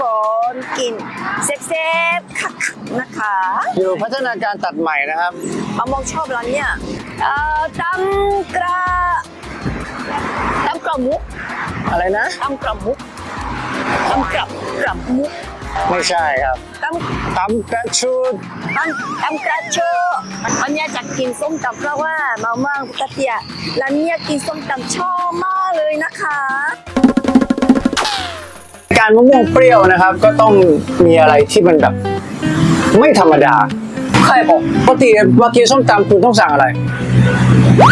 คนกินเซฟๆคักๆนะคะอยู่พัฒนาการตัดใหม่นะครับมะม่วงชอบร้านเนี่ยเอ่อตำกระตำกระมุกอะไรนะตำกระมุกตำกระกระมุกไม่ใช่ครับตำตำกระชูดตำตำกระเชอวันเนี้ยจะกินส้มตำเพราะว่ามะม่วงปกติอะร้านเนี้ยกินส้มตำชอบมากเลยนะคะ การมะม่วงเปรี้ยวนะครับ ก็ต้องมีอะไรที่มันแบบไม่ธรรมดาใครบอกปกติมากินส้มตำคุณต้องสั่งอะไร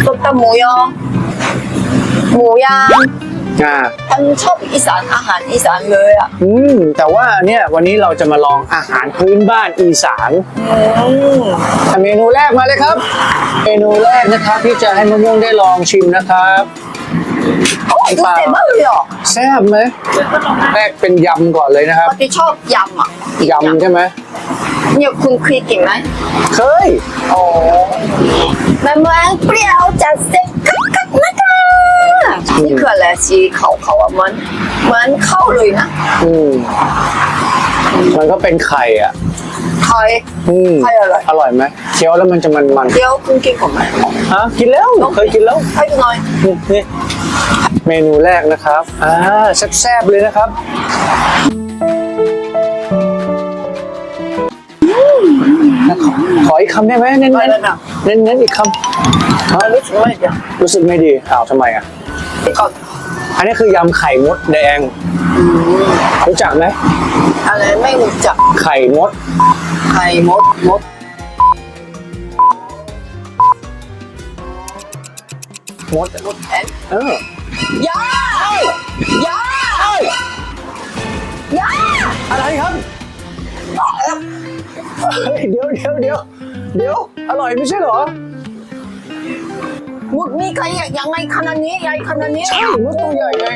ส้มตำหมูยอหมูย่างอ่าฉันชอบอีสานอาหารอีสานเลยอะอืมแต่ว่าเนี่ยวันนี้เราจะมาลองอาหารพื้นบ้านอีสานอืมอะเมนูแรกมาเลยครับ เมนูแรกนะครับที่จะให้มะม่วงได้ลองชิมนะครับ โอ้ยดูเสร็จมากเลยเหรอแซ่บไหมแรกเป็นยำก่อนเลยนะครับปกติชอบยำอะยำใช่ไหมเนี่ยคุณเคยกินไหมเคยโอ้แม่เมืองเปรี้ยวจัดเซ็ตคักๆนะคะนี่คืออะไรสีขาวๆอะเหมันเหมือนข้าวเลยนะอืมมันก็เป็นไข่อะ ไทยอืมไข่อร่อยอร่อยไหมเคี้ยวแล้วมันจะมันมันเดี๋ยวคุณกินก่อนไหมๆฮะกินแล้วเคยกินแล้ว ให้ดูหน่อยนี่นี่เมนูแรกนะครับ อ่าแซ่บๆเลยนะครับ ขอขออีกคำได้ไหมเน้นไม่ๆแล้วนะเน้นๆอีกคำฮะรู้สึกไม่ดีรู้สึกไม่ดีอ้าวทำไมอะ ก่อนอันนี้คือยำไข่มดแดง รู้จักไหมอะไรไม่รู้จักไข่มด ไข่มดมดมดมดแอนเออยายายาอะไรครับเฮ้ยเดี๋ยวเดี๋ยวเดี๋ยวเดี๋ยวอร่อยไม่ใช่เหรอมุดมีใครยังไงขนาดนี้ใหญ่ขนาดนี้ใช่มดตัวใหญ่ไง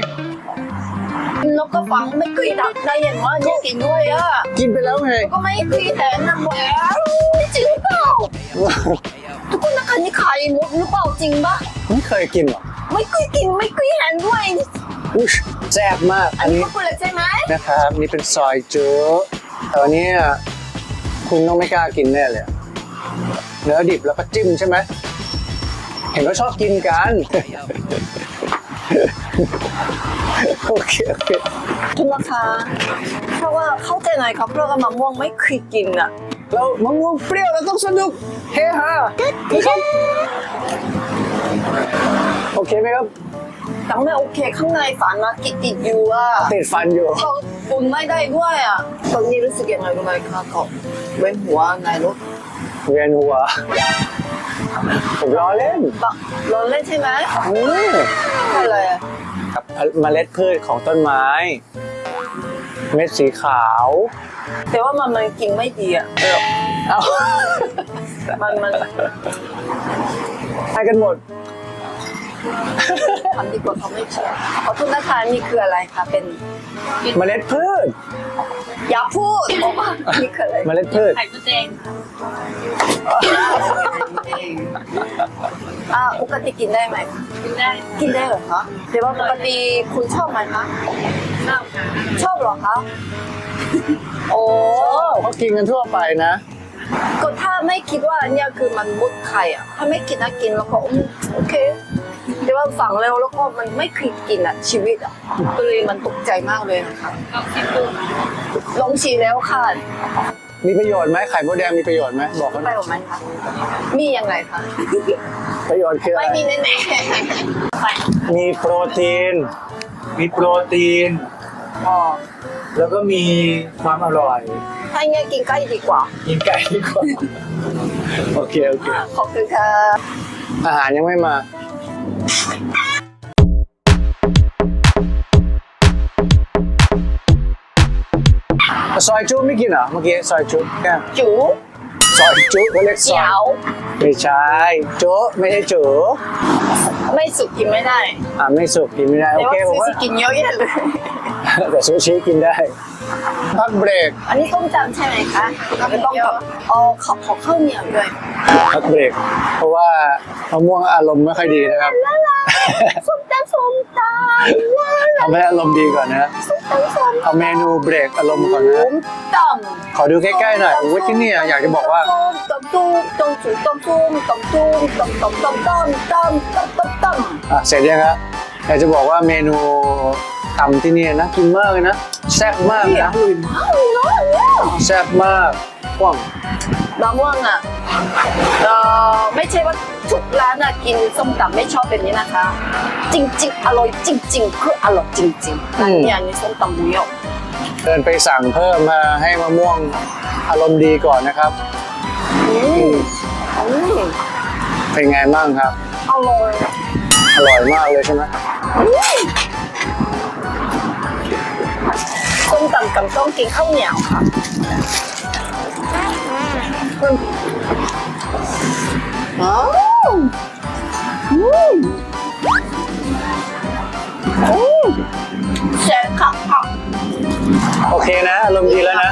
แล้วก็ฟังไม่เคยดักได้เห็นว่าเนี่ยกินด้วยอะ กินไปแล้วไง ก็ไม่เคยเห็นนะแหวจริงเปล่า ทุกคนนะคะนี่ไข่มดหรือเปล่าจริงปะไม่เคยกินเหรอ ไม่เคยกินไม่เคยเห็นด้วย อุ๊ยแซ่บมาก อัอันนนี้นี้ก็คุณเลยใช่ไหมนะครับ นี่เป็นซอยจุแต่วันนี้คุณต้องไม่กล้ากินแน่เลยอะเนื้อดิบแล้วก็จิ้มใช่ไหม เห็นว่าชอบกินกัน โอเคโอเคทุกนะคะเพราะว่าเข้าใจหน่อยครับเพราะว่ามะม่วงไม่เคยกินอะเรามะม่วงเปรี้ยวเราต้องสนุกเฮฮานะครับโอเคไหมครับแต่ไม่โอเคข้างในฝันมากิดติดอยู่อะติดฟันอยู่เขาตุนไม่ได้ด้วยอะตอนนี้รู้สึกยังไงรู้ไหมคะเขาเว้นหัวในรถเวียนหัว ผมล้อเล่นปะเราเล่นใช่ไหมอืมอะไรอะกับเมล็ดพืชของต้นไม้ เม็ดสีขาว แต่ว่ามันมันกินไม่ดีอะเออเอ้ามันมันให้กันหมดทำดีกว่าเขาไม่เชื่อขอโทษนะคะนี่คืออะไรคะเป็นเมล็ดพืช อย่าพูดบอกว่านี่คืออะไรเมล็ดพืชไข่มดแดงค่ะ อ่าปกติกินได้ไหมคะกินได้กินได้เหรอคะแต่ว่าปกติคุณชอบไหมคะชอบค่ะชอบเหรอคะ โอ้ เขากินกันทั่วไปนะ ก็ถ้าไม่คิดว่าอันเนี้ยคือมันมุดไข่อะ ถ้าไม่คิดนะกินแล้วก็อืมโอเค แต่ว่าฝังเร็วแล้วก็มันไม่เคยกินอะชีวิตอะ ก็เลยมันตกใจมากเลยนะคะ ลองชิมดู ลองฉีดแล้วค่ะ มีประโยชน์ไหมไข่มดแดงมีประโยชน์ไหมบอกกันไปหรือไม่คะมียังไงคะ ประโยชน์คืออะไม่ไรมีแน่ไปมีโปรตีน มีโปรตีนๆอ๋อแล้วก็มีความอร่อย ถ้าอย่างเงี้ยกินไก่ดีกว่า กินไก่ดีกว่า โอเค โอเค ขอบคุณค่ะ อาหารยังไม่มา ซอยจุไม่กินเหรอเมื่อกี้ซอยจุแก้มจูซอยจุเขาเรียกซเจีอยยว ไม่ใช่จุไม่ใช่จุไม่สุกกินไม่ได้อ่าไม่สุกกินไม่ได้โอแต่ว่าเคผมซูว่าชิกินเยอะแยะเลย แต่ซูชิกินได้พักเบรกอันนี้ต้มจำใช่ไหมคะไม่ต้องกับอ๋อขอขอข้าวเหนียวด้วยพักเบรก เพราะว่ามะม่วงอารมณ์ไม่ค่อยดีนะครับ ส้มตำส้มตำลาลาทำให้อารมณ์ดีก่อนนะส้มตำส้มเอาเมนูเบรกอารมณ์ก่อนนะตขอดูใกล้ๆหน่อยโอ้ยที่นี่อะอยากจะบอกว่าตำตุ้มตำตุ้มตำตุ้มตำตุ้มตำตุ้มตำตำตำตำตำตำอะเสร็จยังครับอยากจะบอกว่าเมนูตำที่นี่นะกินมากเลยนะแซ่บมากเฮ้ยอนะร่อยมากเลยเนาะเนี่ยแซ่บมากกว้างบางว่างอะ เอ่อไม่ใช่ว่าทุกร้านอะกินส้มตำไม่ชอบแบบนี้นะคะ จริง ๆ อร่อยจริง ๆ คืออร่อยจริงๆร้านเนี่ยนี่ส้มตำหมูหยองเดินไปสั่งเพิ่มมาให้มะม่วงอารมณ์ดีก่อนนะครับ อืมอืมเป็นไงบ้างครับ อร่อยอร่อยมากเลยใช่ไหมส้มตำกับต้องกินข้าวเหนียวค่ะอื มอ้าวอืมอืมแซ่บค่ะค่ะโอเคนะอารมณ์ดีแล้วนะ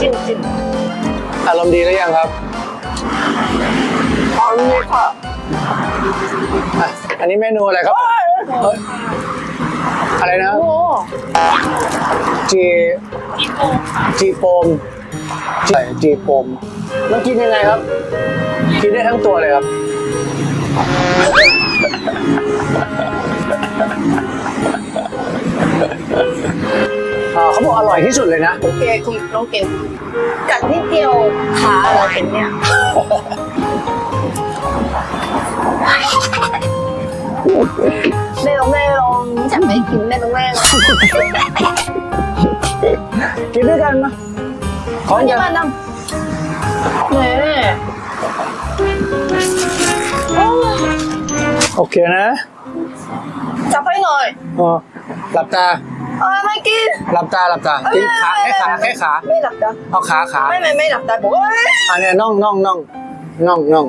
จริงจริงอารมณ์ดีแล้วยังครับๆอร่อยค่ะอะอันนี้เมนูอะไรครับผมเอ้ยอะไรนะโอ้ จีจีโปม ใช่จีโปมมันกินยังไงครับ กินได้ทั้งตัวเลยครับอ่าเขาบอกอร่อยที่สุดเลยนะ โอเคคุณน้องเก่งกัดนิดเดียวขาอะไรเป็นเนี่ยไม่ลงไม่ลงฉันไม่กินไม่ลงไม่ลงกินด้วยกันมา ขออันกันี้นมานำเนี่ยโอเคนะจับให้หน่อยอ๋อหลับตาเออไม่กิน หลับตาหลับตากินขาแค่ขาแค่ขา ไม่หลับตาเอาขาขาไม่ไม่ไม่หลับตาบอกว่าอันเนี้ยน่องน่องน่องน่องน่อง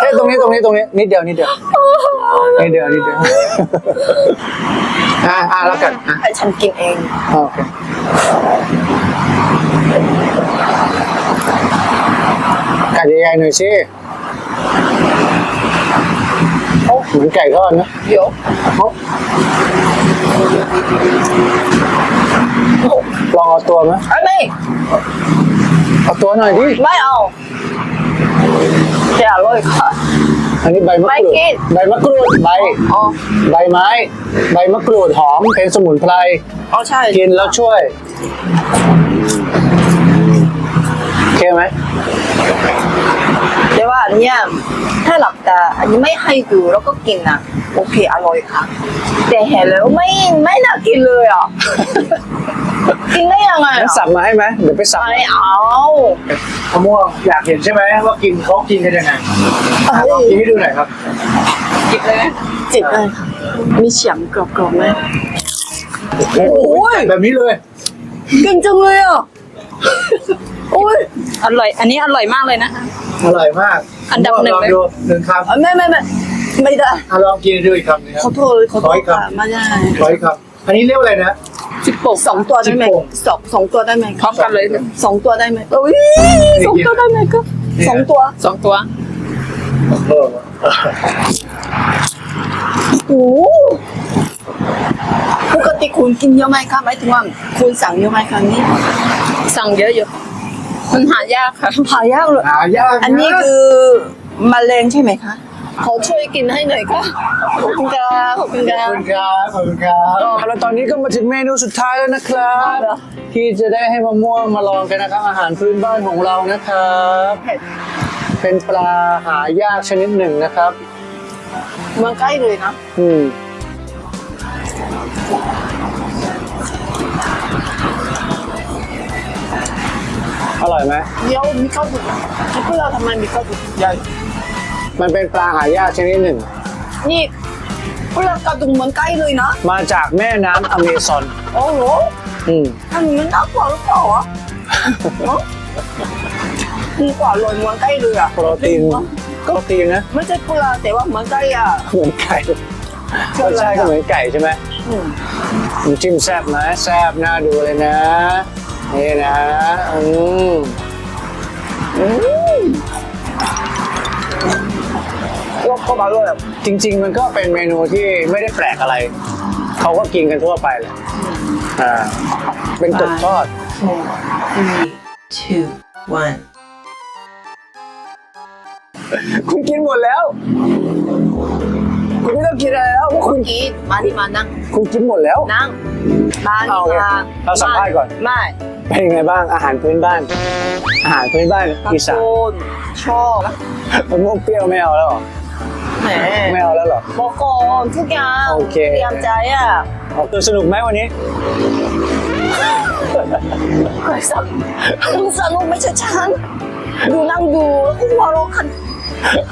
เฮ้ยตรงนี้ตรงนี้ตรงนี้นิดเดียวนิดเดียว นิดเดียวนิดเดียวอ่าอ่าแล้วกันอะให้ฉันกินเองโอเคกัดใหญ่ๆหน่อยสิโอ้เหมือนไก่ทอดนะเดี๋ยวโอ้ลองเอาตัวไหมไอ้ไม่เอาตัวหน่อยดิไม่เอาจะอร่อยค่ะ อันนี้ใบมะกรูไม่ดกินใบมะกรูด ใบ อ๋อ ใบไม้ ใบมะกรูดหอมเป็นสมุนไพร อ๋อใช่กินแล้วช่วย โอเคไหม แต่ว่าอันเนี้ยถ้าหลับตาอันนี้ไม่ให้ดูแล้วก็กินนะโอเคอร่อยค่ะ แต่เห็นแล้วไม่ไม่น่ากินเลยอะ กินได้ยังไงงั้นอะสับมาให้ไหมเดี๋ยวไปสับไม่เอามะม่วงอยากเห็นใช่ไหมว่ากินเขากินกันยังไงอะลองกินให้ดูหน่อยครับจิบเลยจิบเลยค่ะมีเสียงกรอบๆไหมโอ้โหแบบนี้เลยเก่งจังเลยอะโอ้ยอร่อย อันนี้อร่อยมากเลยนะคะ อร่อยมากอันดับหนึ่งลองเลยดูหนึ่งคำอะไม่ไม่ไม่ไม่ได้อะลองกินดูอีกคำหนึงคขรัอบโทษขอโทขอษอีกครับค่ะไม่ได้ขออีกคำอันนี้เรียกว่าอะไรนะ สิบโปกสองตัวได้ไหมจิบโป่งสองสองตัวได้ไหมพร้อมกันเลยสองตัวได้ไหมเอ้ยสองตัวได้ไหมก็สองตัวสองตัวเออโอ้โหปกติคุณกินเยอะไหมคะหมายถึงว่าคุณสั่งเยอะไหมคะนี่สั่งเยอะอยู่มันหายากค่ะหายากเลยหายากะอันนี้คือมะเร็งใช่ไหมคะ ขอช่วยกินให้หน่อยค่ะขอบคุณค่ะขอบคุณค่ะขอบคุณครับขอบคุณครับแล้วตอนนี้ก็มาถึงเมนูสุดท้ายแล้วนะครับเหรอที่จะได้ให้มะม่วงมาลองกันนะครับ อาหารพื้นบ้านของเรานะครับ เป็นปลาหายากชนิดหนึ่งนะครับเมืองใกล้เลยนะอืมอร่อยไหมเดี๋ยวมีข้าวดุกที่เพื่อทำไมมีข้าวดุกใหญ่ มันเป็นปลาหายากชนิดหนึ่ง นี่เพื่อกระดุมเหมือนใกล้เลยนะมาจากแม่น้ำอเมซอนโอ้โหอืมอันนี้มันน่ากลัวหรือเปล่าอะเนาะดีกว่าเลยเหมือนใกล้เลยอะโปรตีนโปรตีนนะไม่ใช่เปลือกแต่ว่าเหมือนใกล้อะเหมือนไก่รสชาติก็เหมือนไก่ใช่ไหมอืมน้ำจิ้มแซ่บนะแซ่บน่าดูเลยนะนี่นะอืม เข้ามาด้วยจริง ๆ มันก็เป็นเมนูที่ไม่ได้แปลกอะไร เขาก็กินกันทั่วไปแหละอ่าเป็นกบทอด four, three, two, one. คุณกินหมดแล้ว คุณไม่ต้องกินอะไรแล้วเพราะคุณกิน มาดิมานั่ง คุณกินหมดแล้ว นั่งมาดิเอาไงมาเราสัมภาษณ์ก่อน ไม่เป็นยังไงบ้างอาหารพื้นบ้าน อาหารพื้นบ้านอีสานคนชอบมะม่วงเปรี้ยวไม่เอาแล้วเหรอแหม ไม่เอาแล้วเหรอบอกก่อนทุกอย่างโอเค เตรียมใจอะเอาคือสนุกไหมวันนี้เคยสักคุณสนุกไม่ใช่ฉันดูนั่งดูแล้วก็หัวเราะกัน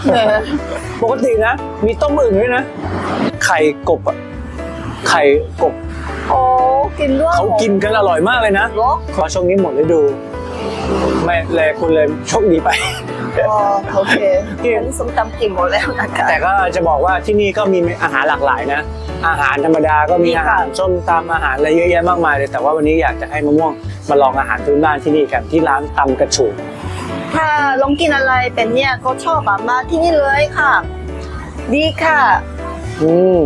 แหมปกตินะ มีต้มอึ่งด้วยนะ ไข่กบอะไข่กบโอ้กินด้วยเขากินกันอร่อยมากเลยนะเหรอขอช่วงนี้หมดฤดู ไม่เลยคุณเลยโชคดีไปอ๋อ โอเคฉันส้มตำกินหมดแล้วนะคะ แต่ก็จะบอกว่าที่นี่ก็มีอาหารหลากหลายนะ อาหารธรรมดาก็มีมีค่ะอาหารส้มตำอาหารอะไรเยอะแยะมากมายเลย แต่ว่าวันนี้อยากจะให้มะม่วงมาลองอาหารพื้นบ้านที่นี่กันที่ร้านตำกระฉูดถ้าลองกินอะไรเป็นเนี่ยเขาชอบอะมาที่นี่เลยค่ะ ดีค่ะ อืม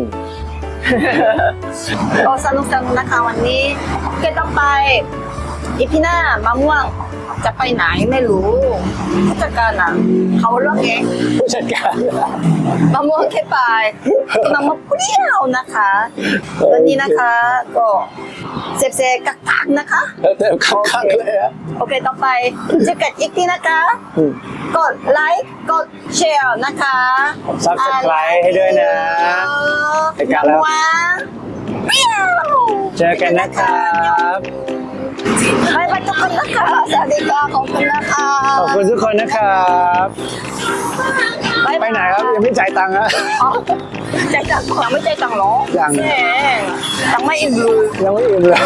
ก็สนุกสนุกนะคะวันนี้โอเคต่อไป อีพีหน้ามะม่วงจะไปไหนไม่รู้ผู้จัดการอะเขาเลือกเองผู้จัดการมะม่วงแค่ไปน้ำมะเปรี้ยวนะคะวันนี้นะคะก็เซฟเซกักกักๆนะคะแล้วแต่คักๆเลยอะโอเคต่อไปเจอกันอีกทีนะคะอืมกดไลค์กดแชร์นะคะ Subscribe ให้ด้วยนะรายการแล้วว้าวเปรี้ยวเจอกันนะครับ บายบายทุกคนนะคะสวัสดีค่ะขอบคุณนะคะขอบคุณทุกคนนะครับบ๊ายไปบายไหนครับยังไม่จ่ายตังค์ฮะอ๋อใจายตังค์ยังไม่ใจายตังค์เหรอยังแหมตังค์ไม่อิ่มเลยยังไม่อิ่มเลย